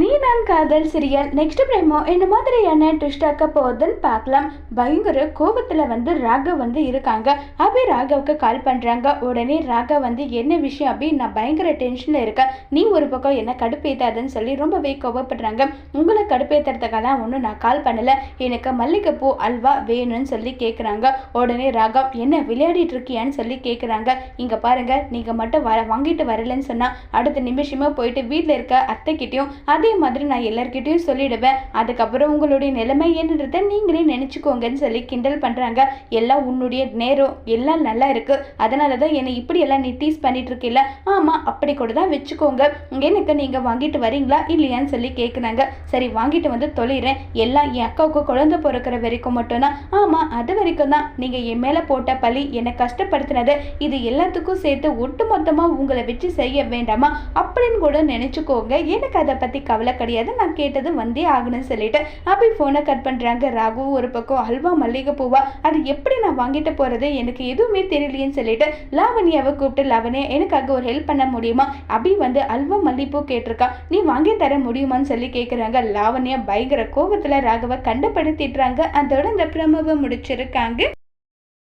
நீ நான் காதல் சீரியல் நெக்ஸ்ட் பிரேமோ என்ன மாதிரியான ட்விஸ்டாக்க போகுதுன்னு பார்க்கலாம். பயங்கர கோபத்தில் வந்து ராகவ் வந்து இருக்காங்க. அபி ராகவுக்கு கால் பண்ணுறாங்க உடனே ராகவ் வந்து என்ன விஷயம் அபி? நான் பயங்கர டென்ஷனில் இருக்கேன். நீ ஒரு பக்கம் என்ன கடுப்பேத்தாதுன்னு சொல்லி ரொம்பவே கோபப்படுறாங்க உங்களை கடுப்பேற்றுறதுக்கெல்லாம் ஒன்றும் நான் கால் பண்ணலை. எனக்கு மல்லிகைப்பூ அல்வா வேணும்னு சொல்லி கேட்குறாங்க உடனே ராகவ் என்ன விளையாடிட்டு இருக்கியான்னு சொல்லி கேட்குறாங்க இங்கே பாருங்கள் நீங்கள் மட்டும் வர வாங்கிட்டு வரலன்னு சொன்னால் அடுத்த நிமிஷமே போயிட்டு வீட்டில் இருக்க அத்தைக்கிட்டையும் அதே மாதிரி நான் எல்லார்கிட்டயும் சொல்லிடுவேன். அதுக்கப்புறம் உங்களுடைய நிலைமை என்னன்றத நீங்களே நினச்சிக்கோங்கன்னு சொல்லி கிண்டல் பண்ணுறாங்க எல்லாம் உன்னுடைய நேரம் எல்லாம் நல்லா இருக்கு. அதனால தான் என்னை இப்படி எல்லாம் நீ டீஸ் பண்ணிட்டு இருக்கில்ல. ஆமாம் அப்படி கூட தான் வச்சுக்கோங்க. எனக்கு நீங்கள் வாங்கிட்டு வரீங்களா இல்லையான்னு சொல்லி கேட்குறாங்க சரி வாங்கிட்டு வந்து தொழிறேன் எல்லாம் என் அக்காவுக்கு குழந்தை பிறக்கிற வரைக்கும் மட்டும்தான். ஆமாம் அது வரைக்கும் தான். நீங்கள் என் மேலே போட்ட பழி என்னை கஷ்டப்படுத்தினது. இது எல்லாத்துக்கும் சேர்த்து ஒட்டு மொத்தமாக உங்களை வச்சு செய்ய வேண்டாமா? அப்படின்னு கூட நினச்சிக்கோங்க. எனக்கு அதை பற்றி கவலை கிடையாது. நான் கேட்டது வந்தே ஆகணும்னு சொல்லிட்டு அப்படி ஃபோனை கட் பண்ணுறாங்க ராகு ஒரு பக்கம் அல்வா மல்லிகைப்பூவா அது எப்படி நான் வாங்கிட்டு போகிறது எனக்கு எதுவுமே தெரியலையேன்னு சொல்லிட்டு லாவணியாவை கூப்பிட்டு லாவணியா எனக்காக ஒரு ஹெல்ப் பண்ண முடியுமா? அபி வந்து அல்வா மல்லிகைப்பூ கேட்டிருக்கா. நீ வாங்கி தர முடியுமான்னு சொல்லி கேட்குறாங்க லாவணியா பயங்கர கோபத்தில் ராகவை கண்டுபடுத்திடுறாங்க. அதோட இந்த பிரமவை முடிச்சிருக்காங்க.